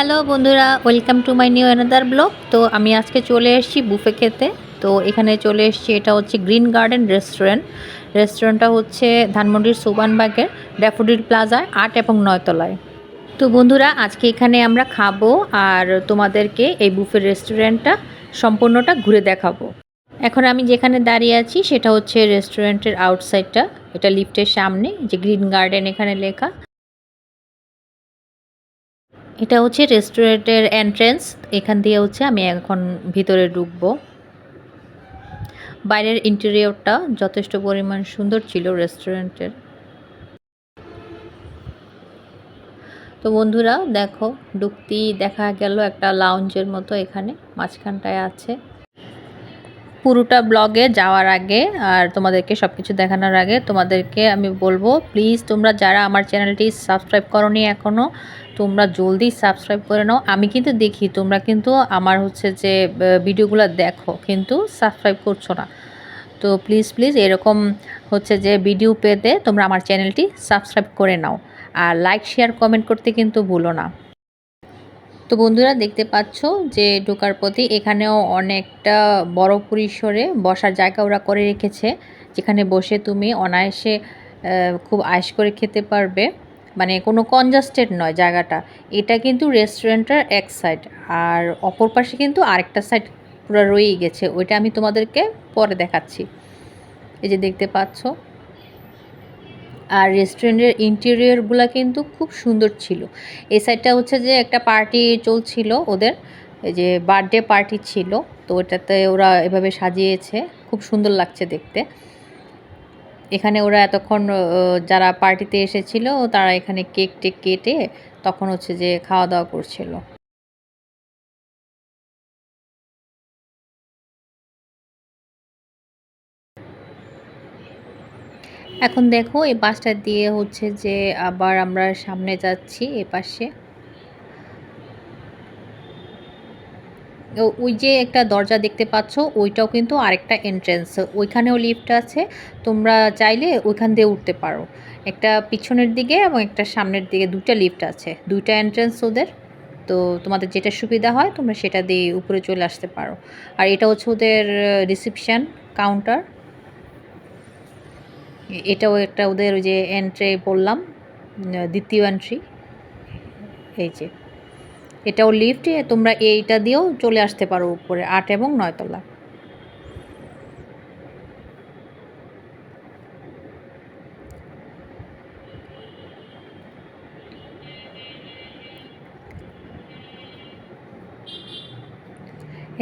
Hello বন্ধুরা welcome to my new another blog তো আমি আজকে চলে এসেছি বুফে খেতে। তো এখানে চলে এসেছি, এটা হচ্ছে গ্রিন গার্ডেন রেস্টুরেন্ট রেস্টুরেন্টটা হচ্ছে ধানমন্ডির সুবানবাগের ড্যাফোডিল প্লাজায় আট এবং নয়তলায় তো বন্ধুরা, আজকে এখানে আমরা খাব আর তোমাদেরকে এই বুফে রেস্টুরেন্টটা সম্পূর্ণটা ঘুরে দেখাবো। এখন আমি যেখানে দাঁড়িয়ে আছি, সেটা হচ্ছে রেস্টুরেন্টের আউটসাইডটা এটা লিফটের সামনে, যে গ্রিন গার্ডেন এখানে লেখা। এটা হচ্ছে রেস্টুরেন্টের এন্ট্রেন্স এখান দিয়ে হচ্ছে আমি এখন ভিতরে ঢুকবো। বাইরের ইন্টেরিয়রটা যথেষ্ট পরিমাণ সুন্দর ছিল রেস্টুরেন্টের। তো বন্ধুরা, দেখো ডুকতি দেখা গেল একটা লাউঞ্জের মতো এখানে, মাঝখানটায় আছে। পুরোটা ব্লগে যাওয়ার আগে আর তোমাদেরকে সব কিছু দেখানোর আগে তোমাদেরকে আমি বলব প্লিজ তোমরা যারা আমার চ্যানেলটি সাবস্ক্রাইব করনি এখনও তোমরা জলদি সাবস্ক্রাইব করে নাও। আমি কিন্তু দেখি, তোমরা কিন্তু আমার হচ্ছে যে ভিডিওগুলো দেখো, কিন্তু সাবস্ক্রাইব করছ না। তো প্লিজ প্লিজ এরকম হচ্ছে যে ভিডিও পেতে তোমরা আমার চ্যানেলটি সাবস্ক্রাইব করে নাও। আর লাইক শেয়ার কমেন্ট করতে কিন্তু ভুলো না। তো বন্ধুরা দেখতে পাচ্ছ যে ঢোকার পথে এখানেও অনেকটা বড় পরিসরে বসার জায়গা ওরা করে রেখেছে, যেখানে বসে তুমি অনায়াসে খুব আয়েস করে খেতে পারবে। মানে কোনো কনজাস্টেড নয় জায়গাটা। এটা কিন্তু রেস্টুরেন্টের এক সাইড আর অপর পাশে কিন্তু আরেকটা সাইড পুরো রয়েই গেছে। ওইটা আমি তোমাদেরকে পরে দেখাচ্ছি। এই যে দেখতে পাচ্ছ। আর রেস্টুরেন্টের ইন্টেরিয়রগুলো কিন্তু খুব সুন্দর ছিল। এই সাইডটা হচ্ছে যে একটা পার্টি চলছিল ওদের, এই যে বার্থডে পার্টি ছিল, তো ওটাতে ওরা এভাবে সাজিয়েছে, খুব সুন্দর লাগছে দেখতে। এখানে ওরা এতক্ষণ যারা পার্টিতে এসেছিল, তারা এখানে কেক টেক কেটে তখন হচ্ছে যে খাওয়া দাওয়া করছিল। এখন দেখো, এই বাসটা দিয়ে হচ্ছে যে আবার আমরা সামনে যাচ্ছি এ পাশে। ওই যে একটা দরজা দেখতে পাচ্ছ, ওইটাও কিন্তু আরেকটা এন্ট্রেন্স ওইখানেও লিফট আছে। তোমরা চাইলে ওইখান দিয়ে উঠতে পারো। একটা পিছনের দিকে এবং একটা সামনের দিকে দুটা লিফট আছে, দুইটা এন্ট্রেন্স ওদের। তো তোমাদের যেটা সুবিধা হয়, তোমরা সেটা দিয়ে উপরে চলে আসতে পারো। আর এটা হচ্ছে ওদের রিসিপশান কাউন্টার এটাও একটা ওদের ওই যে এন্ট্রে বললাম দ্বিতীয় এন্ট্রি এই যে। এটাও লিফট তোমরা এইটা দিয়েও চলে আসতে পারো উপরে, আট এবং নয়তলা।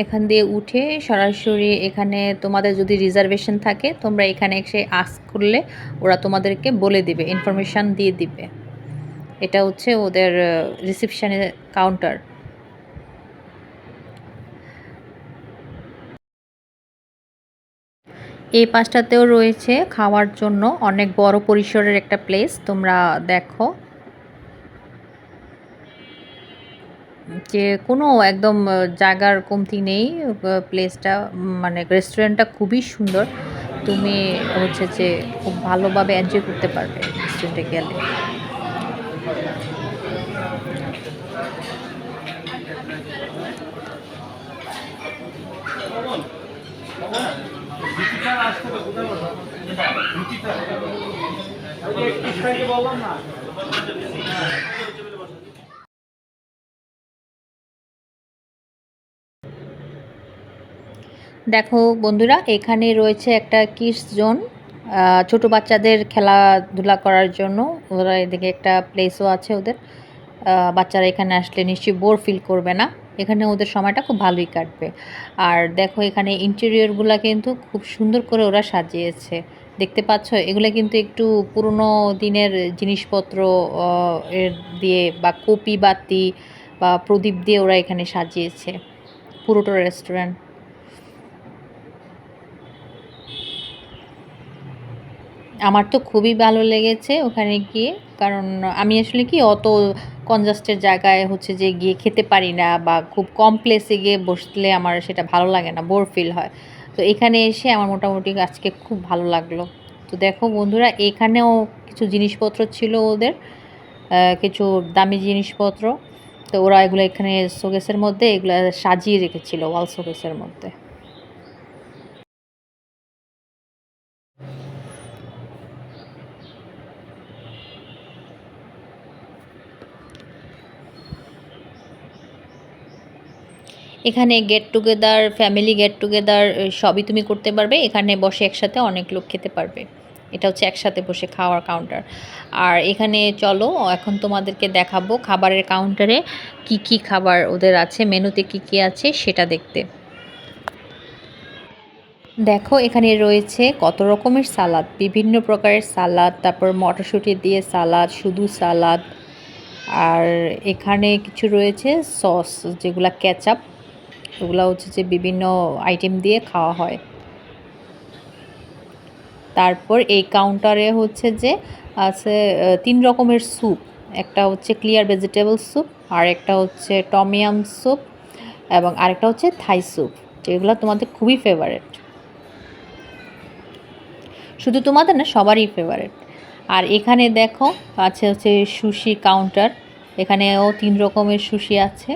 এখান দিয়ে উঠে সরাসরি এখানে তোমাদের যদি রিজার্ভেশন থাকে, তোমরা এখানে এসে আস্ক করলে ওরা তোমাদেরকে বলে দিবে ইনফরমেশান দিয়ে দিবে। এটা হচ্ছে ওদের রিসিপশানের কাউন্টার এই পাশটাতেও রয়েছে খাওয়ার জন্য অনেক বড় পরিসরের একটা প্লেস তোমরা দেখো। যে কোনো একদম জায়গার কমতি নেই প্লেসটা মানে রেস্টুরেন্টটা খুবই সুন্দর। তুমি হচ্ছে যে খুব ভালোভাবে এনজয় করতে পারবে রেস্টুরেন্টে গেলে। না দেখো বন্ধুরা, এখানে রয়েছে একটা কিস জোন ছোট বাচ্চাদের খেলাধুলা করার জন্য। ওরা এদিকে একটা প্লেসও আছে ওদের। বাচ্চারা এখানে আসলে নিশ্চয়ই বোর ফিল করবে না। এখানে ওদের সময়টা খুব ভালোই কাটবে। আর দেখো এখানে ইন্টেরিয়রগুলো কিন্তু খুব সুন্দর করে ওরা সাজিয়েছে। দেখতে পাচ্ছ? এগুলো কিন্তু একটু পুরনো দিনের জিনিসপত্র এর দিয়ে বা কপি বাতি বা প্রদীপ দিয়ে ওরা এখানে সাজিয়েছে। পুরোটা রেস্টুরেন্ট আমার তো খুবই ভালো লেগেছে ওখানে গিয়ে। কারণ আমি আসলে কি অত কনজাস্টের জায়গায় হচ্ছে যে গিয়ে খেতে পারি না বা খুব কম প্লেসে গিয়ে বসলে আমার সেটা ভালো লাগে না বোর ফিল হয়। তো এখানে এসে আমার মোটামুটি আজকে খুব ভালো লাগল। তো দেখো বন্ধুরা, এখানেও কিছু জিনিসপত্র ছিল ওদের কিছু দামি জিনিসপত্র। তো ওরা এগুলো এখানে শোকেসের মধ্যে এগুলো সাজিয়ে রেখেছিল ওয়াল শোকেসের মধ্যে। এখানে get together family get together সবই তুমি করতে পারবে। এখানে বসে একসাথে অনেক লোক খেতে পারবে। এটা হচ্ছে একসাথে বসে খাওয়ার কাউন্টার আর এখানে চলো, এখন তোমাদেরকে দেখাবো খাবারের কাউন্টারে কি কি খাবার ওদের আছে, মেনুতে কি কি আছে, সেটা দেখতে। দেখো, এখানে রয়েছে কত রকমের সালাদ। বিভিন্ন প্রকারের সালাদ, তারপর মটরশুঁটি দিয়ে সালাদ, শুধু সালাদ। আর এখানে কিছু রয়েছে সস, যেগুলা ক্যাচাপ ওগুলো হচ্ছে যে বিভিন্ন আইটেম দিয়ে খাওয়া হয়। তারপর এই কাউন্টারে হচ্ছে যে আছে তিন রকমের স্যুপ একটা হচ্ছে ক্লিয়ার ভেজিটেবল স্যুপ আর একটা হচ্ছে টমিয়াম স্যুপ এবং আরেকটা হচ্ছে থাই স্যুপ যেগুলো তোমাদের খুবই ফেভারেট শুধু তোমাদের না, সবারই ফেভারেট আর এখানে দেখো, আছে হচ্ছে সুশি কাউন্টার এখানেও তিন রকমের সুশি আছে।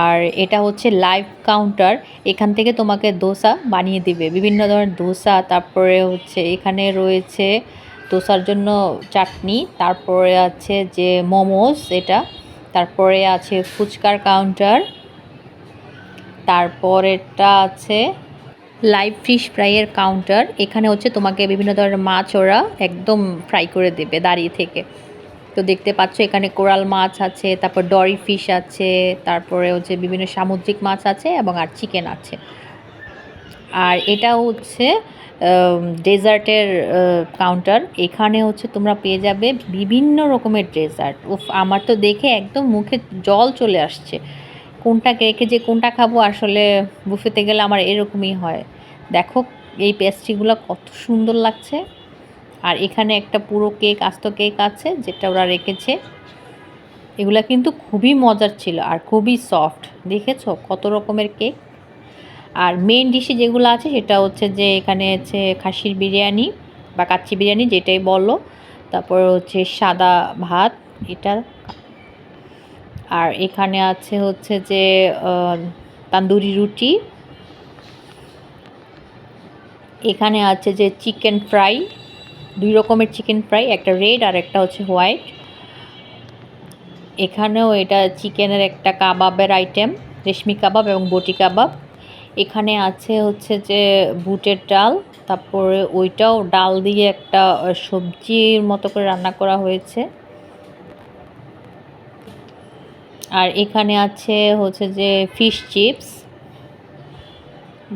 আর এটা হচ্ছে লাইভ কাউন্টার এখান থেকে তোমাকে দোসা বানিয়ে দিবে। বিভিন্ন ধরনের দোসা, তারপরে হচ্ছে এখানে রয়েছে দোসার জন্য চাটনি, তারপরে আছে যে মোমোস এটা, তারপরে আছে ফুচকার কাউন্টার তারপরেরটা আছে লাইভ ফিশ ফ্রাইয়ের কাউন্টার এখানে হচ্ছে তোমাকে বিভিন্ন ধরনের মাছ ওরা একদম ফ্রাই করে দেবে দাঁড়িয়ে থেকে। তো দেখতে পাচ্ছ এখানে কোরাল মাছ আছে, তারপর ডরি ফিশ আছে, তারপরে হচ্ছে বিভিন্ন সামুদ্রিক মাছ আছে এবং আর চিকেন আছে। আর এটা হচ্ছে ডেজার্টের কাউন্টার। এখানে হচ্ছে তোমরা পেয়ে যাবে বিভিন্ন রকমের ডেজার্ট। উফ, আমার তো দেখে একদম মুখে জল চলে আসছে। কোনটা রেখে যে কোনটা খাব আসলে বুফেতে গেলে আমার এরকমই হয়। দেখো এই পেস্ট্রিগুলো কত সুন্দর লাগছে। আর এখানে একটা পুরো কেক, আস্ত কেক আছে যেটা ওরা রেখেছে। এগুলা কিন্তু খুবই মজার ছিল আর খুবই সফট দেখেছ? কত রকমের কেক। আর মেন ডিশে যেগুলো আছে সেটা হচ্ছে যে এখানে হচ্ছে খাসির বিরিয়ানি বা কাচ্চি বিরিয়ানি যেটাই বলো। তারপর হচ্ছে সাদা ভাত, এটা। আর এখানে আছে হচ্ছে যে তান্দুরি রুটি। এখানে আছে যে চিকেন ফ্রাই দুই রকমের চিকেন ফ্রাই একটা রেড আর একটা হচ্ছে হোয়াইট এখানেও এটা চিকেনের একটা কাবাবের আইটেম রেশমি কাবাব এবং বটি কাবাব। এখানে আছে হচ্ছে যে বুটের ডাল, তারপরে ওইটাও ডাল দিয়ে একটা সবজির মতো করে রান্না করা হয়েছে। আর এখানে আছে হচ্ছে যে ফিশ চিপস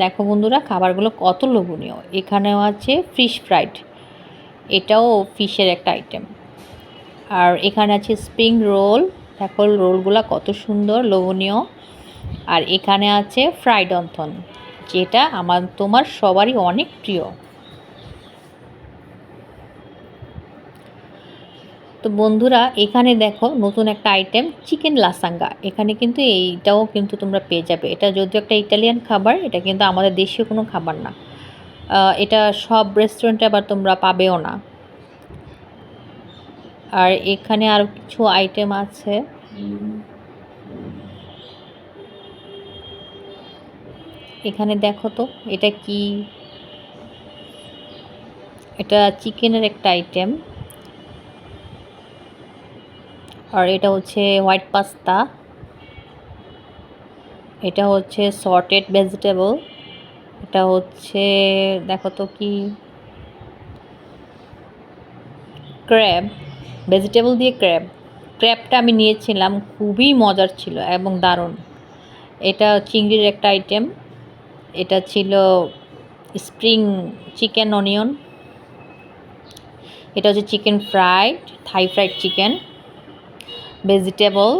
দেখো বন্ধুরা, খাবারগুলো কত লোভনীয়। এখানেও আছে ফিশ ফ্রাইড এটাও ফিশের একটা আইটেম আর এখানে আছে স্প্রিং রোল দেখো রোলগুলো কত সুন্দর, লোভনীয়। আর এখানে আছে ফ্রাইড অন্থন, যেটা আমার, তোমার সবারই অনেক প্রিয়। তো বন্ধুরা, এখানে দেখো নতুন একটা আইটেম চিকেন লাসাঙ্গা এখানে কিন্তু এইটাও কিন্তু তোমরা পেয়ে যাবে। এটা যদিও একটা ইটালিয়ান খাবার, এটা কিন্তু আমাদের দেশীয় কোনো খাবার না। এটা সব রেস্টুরেন্টে আবার তোমরা পাবেও না। আর এখানে আরও কিছু আইটেম আছে। এখানে দেখো তো, এটা কি? এটা চিকেনের একটা আইটেম আর এটা হচ্ছে হোয়াইট পাস্তা এটা হচ্ছে সর্টেড ভেজিটেবল এটা হচ্ছে, দেখো তো কি? ক্র্যাব ভেজিটেবল দিয়ে ক্র্যাব। ক্র্যাবটা আমি নিয়েছিলাম, খুবই মজার ছিল এবং দারুণ। এটা চিংড়ির একটা আইটেম এটা ছিল স্প্রিং চিকেন অনিয়ন এটা হচ্ছে chicken fried Thai fried chicken vegetable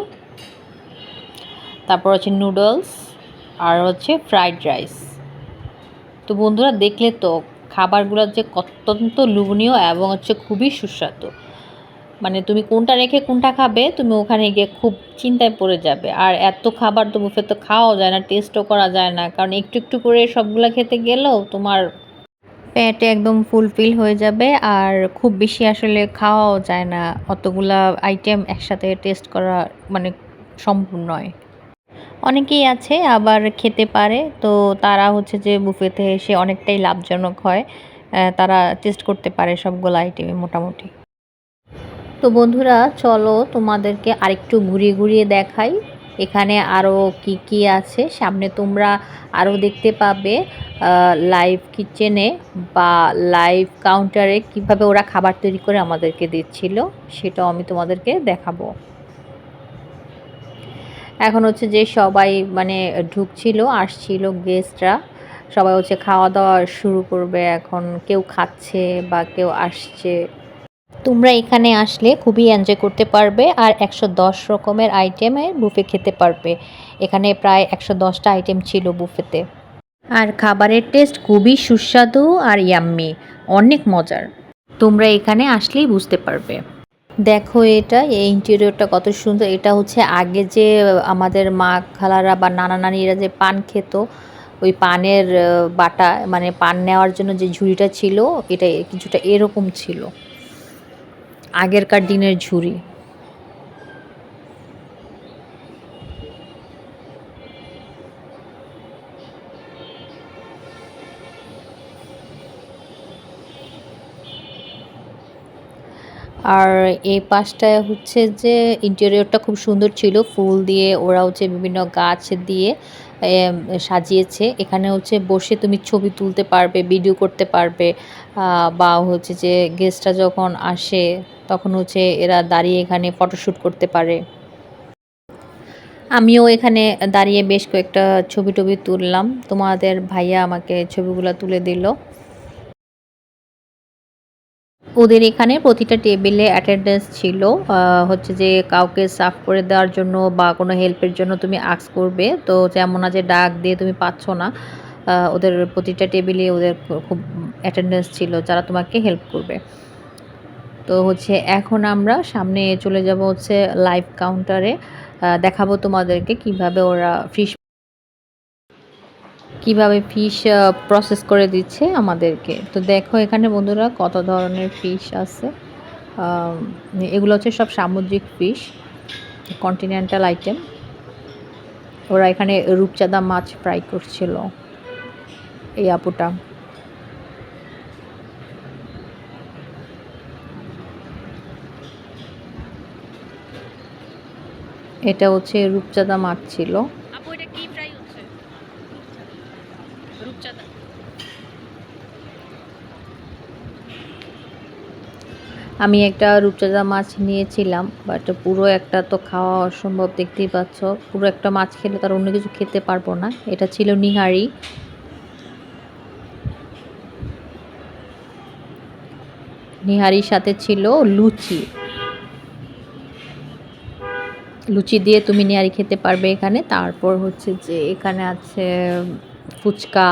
তারপর হচ্ছে নুডলস আর হচ্ছে ফ্রাইড রাইস তো বন্ধুরা দেখলে তো খাবারগুলো যে অত্যন্ত লোভনীয় এবং হচ্ছে খুবই সুস্বাদু। মানে তুমি কোনটা রেখে কোনটা খাবে, তুমি ওখানে গিয়ে খুব চিন্তায় পড়ে যাবে। আর এত খাবার তো বুফে তো খাওয়াও যায় না টেস্টও করা যায় না। কারণ একটু একটু করে সবগুলো খেতে গেলেও তোমার পেটে একদম ফুলফিল হয়ে যাবে। আর খুব বেশি আসলে খাওয়াও যায় না। অতগুলা আইটেম একসাথে টেস্ট করা মানে সম্ভব নয়। অনেকেই আছে, আবার খেতে পারে। তো তারা হচ্ছে যে বুফেতে এসে অনেকটাই লাভজনক হয়। তারা টেস্ট করতে পারে সবগুলো আইটেমে মোটামুটি। তো বন্ধুরা, চলো তোমাদেরকে আরেকটু ঘুরিয়ে ঘুরিয়ে দেখাই। এখানে আরও কি কি আছে? সামনে তোমরা আরও দেখতে পাবে লাইভ কিচেনে বা লাইভ কাউন্টারে কীভাবে ওরা খাবার তৈরি করে আমাদেরকে দিচ্ছিল, সেটাও আমি তোমাদেরকে দেখাবো। এখন হচ্ছে যে সবাই মানে ঢুকছিল, আসছিল গেস্টরা সবাই হচ্ছে খাওয়া দাওয়া শুরু করবে এখন। কেউ খাচ্ছে বা কেউ আসছে। তোমরা এখানে আসলে খুবই এনজয় করতে পারবে আর একশো দশ রকমের আইটেমের বুফে খেতে পারবে। এখানে প্রায় একশো দশটা আইটেম ছিল বুফেতে আর খাবারের টেস্ট খুবই সুস্বাদু আর ইয়াম্মি অনেক মজার। তোমরা এখানে আসলেই বুঝতে পারবে। দেখো এটা, এই ইন্টেরিয়রটা কত সুন্দর। এটা হচ্ছে আগে যে আমাদের মা খালারা বা নানা নানিরা যে পান খেত, ওই পানের বাটা মানে পান নেওয়ার জন্য যে ঝুড়িটা ছিল, এটা কিছুটা এরকম ছিল। আগেরকার দিনের ঝুড়ি। আর এই পাশটায় হচ্ছে যে ইন্টেরিয়রটা খুব সুন্দর ছিল। ফুল দিয়ে ওরা হচ্ছে বিভিন্ন গাছ দিয়ে সাজিয়েছে। এখানে হচ্ছে বসে তুমি ছবি তুলতে পারবে ভিডিও করতে পারবে। বা হচ্ছে যে গেস্টরা যখন আসে, তখন হচ্ছে এরা দাঁড়িয়ে এখানে ফটোশ্যুট করতে পারে। আমিও এখানে দাঁড়িয়ে বেশ কয়েকটা ছবি টবি তুললাম। তোমাদের ভাইয়া আমাকে ছবিগুলো তুলে দিল। ওদের এখানে প্রতিটা টেবিলে অ্যাটেন্ডেন্স ছিল। হচ্ছে যে কাউকে সার্ভ করে দেওয়ার জন্য বা কোনো হেল্পের জন্য তুমি আক্স করবে। তো যেমন আছে ডাক দিয়ে তুমি পাচ্ছ না ওদের প্রতিটা টেবিলে ওদের খুব অ্যাটেন্ডেন্স ছিল, যারা তোমাকে হেল্প করবে। তো হচ্ছে এখন আমরা সামনে চলে যাব হচ্ছে লাইভ কাউন্টারে দেখাবো তোমাদেরকে কীভাবে ওরা ফিশ কীভাবে ফিশ প্রসেস করে দিচ্ছে আমাদেরকে। তো দেখো এখানে বন্ধুরা কত ধরনের ফিশ আছে। এগুলো হচ্ছে সব সামুদ্রিক ফিশ কন্টিনেন্টাল আইটেম ওরা এখানে রূপচাঁদা মাছ ফ্রাই করছিল এই আপুটা। এটা হচ্ছে রূপচাঁদা মাছ ছিল আপু এটা কি ফ্রাই হচ্ছে রূপচাঁদা আমি একটা রূপচাঁদা মাছ নিয়েছিলাম বাট পুরো একটা তো খাওয়া অসম্ভব দেখতেই পাচ্ছ। পুরো একটা মাছ খেলে তার অন্য কিছু খেতে পারব না। এটা ছিল নিহারি। নিহারির সাথে ছিল লুচি। লুচি দিয়ে তুমি নিহারি খেতে পারবে এখানে। তারপর হচ্ছে যে এখানে আছে ফুচকা।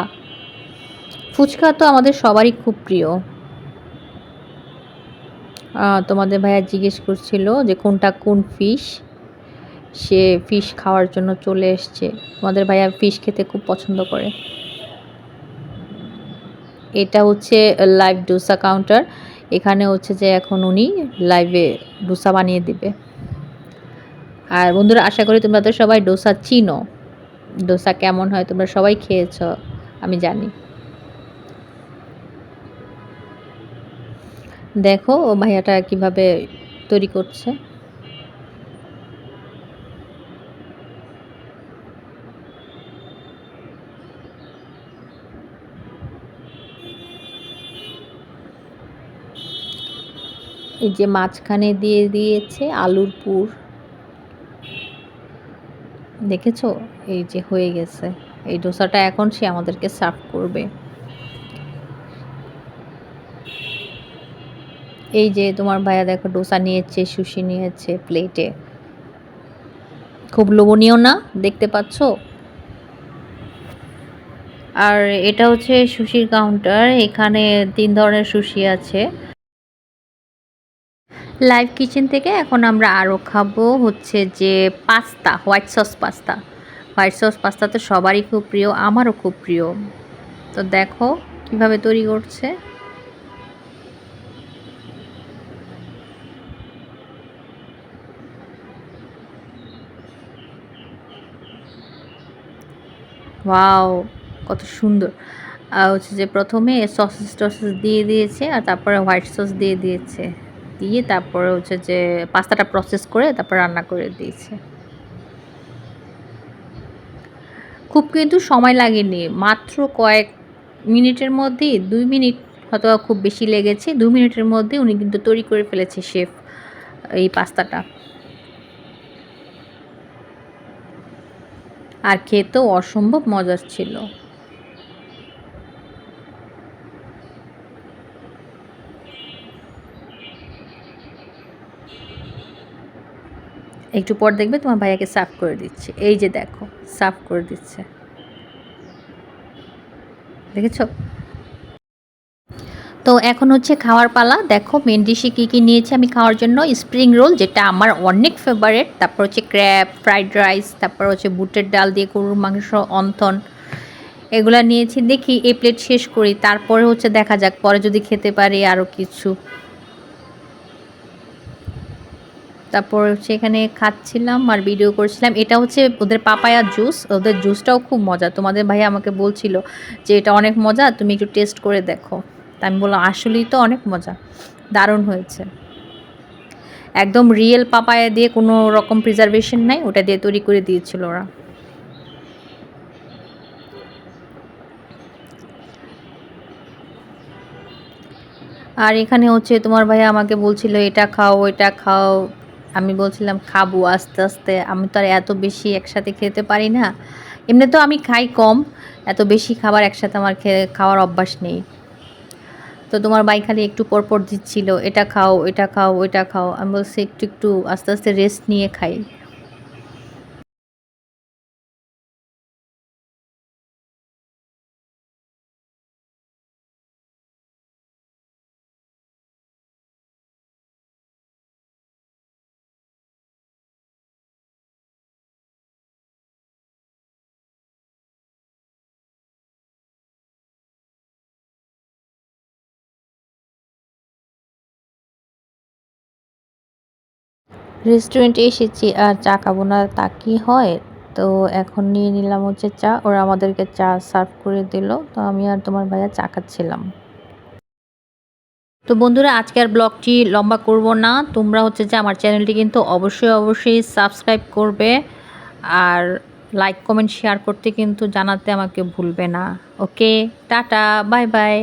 ফুচকা তো আমাদের সবারই খুব প্রিয়। তোমাদের ভাইয়া জিজ্ঞেস করছিল যে কোনটা কোন ফিশ সে ফিশ খাওয়ার জন্য চলে এসছে। তোমাদের ভাইয়া ফিশ খেতে খুব পছন্দ করে। এটা হচ্ছে লাইভ ডোসা কাউন্টার এখানে হচ্ছে যে এখন উনি লাইভে ডোসা বানিয়ে দিবে। আর বন্ধুরা, আশা করি তোমরা তো সবাই ডোসা চিনো। ডোসা কেমন হয়? তোমরা সবাই খেয়েছো, আমি জানি। দেখো ও ভাইয়াটা কীভাবে তৈরি করছে। এই যে মাঝখানে দিয়ে দিয়েছে আলুর পুর। দেখেছ? এই যে হয়ে গেছে। এই ডোসাটা এখন সে আমাদেরকে সার্ভ করবে। এই যে তোমার ভাইয়া দেখো ডোসা নিয়েছে, সুশি নিয়েছে প্লেটে খুব লোভনীয় না? দেখতে পাচ্ছ? আর এটা হচ্ছে সুশির কাউন্টার এখানে তিন ধরনের সুশি আছে। লাইভ কিচেন থেকে এখন আমরা আরও খাব হচ্ছে যে pasta white sauce pasta. White sauce pasta তো সবারই খুব প্রিয়, আমারও খুব প্রিয়। তো দেখো কীভাবে তৈরি করছে। ওয়াও, কত সুন্দর। আর হচ্ছে যে প্রথমে সসেস টসেস দিয়ে দিয়েছে আর তারপরে হোয়াইট সস দিয়ে দিয়েছে। দিয়ে তারপরে হচ্ছে যে পাস্তাটা প্রসেস করে তারপর রান্না করে দিয়েছে। খুব কিন্তু সময় লাগেনি, মাত্র কয়েক মিনিটের মধ্যেই, দুই মিনিট হয়তো খুব বেশি লেগেছে, দুই মিনিটের মধ্যে উনি কিন্তু তৈরি করে ফেলেছে, শেফ, এই পাস্তাটা। আর খেতেও অসম্ভব মজার ছিল। একটু পর দেখবে তোমার ভাইয়াকে সাফ করে দিচ্ছে। এই যে দেখো, সাফ করে দিচ্ছে। দেখেছ? তো এখন হচ্ছে খাওয়ার পালা। দেখো মেন ডিশে কী কী নিয়েছি আমি খাওয়ার জন্য? স্প্রিং রোল যেটা আমার অনেক ফেভারেট তারপর হচ্ছে ক্র্যাব ফ্রাইড রাইস তারপর হচ্ছে বুটের ডাল দিয়ে গরুর মাংস, অন্থন, এগুলা নিয়েছি। দেখি, এই প্লেট শেষ করি, তারপরে হচ্ছে দেখা যাক, পরে যদি খেতে পারি আরও কিছু। তারপর হচ্ছে এখানে খাচ্ছিলাম আর ভিডিও করছিলাম। এটা হচ্ছে ওদের পাপায়া জুস ওদের জুসটাও খুব মজা। তোমাদের ভাই আমাকে বলছিল যে এটা অনেক মজা, তুমি একটু টেস্ট করে দেখো। তা আমি বললাম, আসলেই তো অনেক মজা। দারুণ হয়েছে। একদম রিয়েল পাপায়া দিয়ে কোনো রকম প্রিজারভেশন নাই, ওটা দিয়ে তৈরি করে দিয়েছিল ওরা। আর এখানে হচ্ছে তোমার ভাইয়া আমাকে বলছিল, এটা খাও, ওইটা খাও। আমি বলছিলাম, খাব আস্তে আস্তে। আমি তো আর এত বেশি একসাথে খেতে পারি না। এমনি তো আমি খাই কম, এত বেশি খাবার একসাথে আমার খাওয়ার অভ্যাস নেই। তো তোমার ভাই খালি একটু পরপর পর দিচ্ছিল, এটা খাও এটা খাও এটা খাও। আমি বলছি, একটু একটু আস্তে আস্তে রেস্ট নিয়ে খাই। রেস্টুরেন্টে এসেছি আর চা খাব না তা কি হয়? তো এখন নিয়ে নিলাম হচ্ছে চা, ওরা আমাদেরকে চা সার্ভ করে দিল। তো আমি আর তোমার ভাইয়া চা খাচ্ছিলাম। তো বন্ধুরা আজকে আর ব্লগটি লম্বা করব না। তোমরা হচ্ছে যে আমার চ্যানেলটি কিন্তু অবশ্যই অবশ্যই সাবস্ক্রাইব করবে। আর লাইক কমেন্ট শেয়ার করতে কিন্তু জানাতে আমাকে ভুলবে না। ওকে টাটা বাই বাই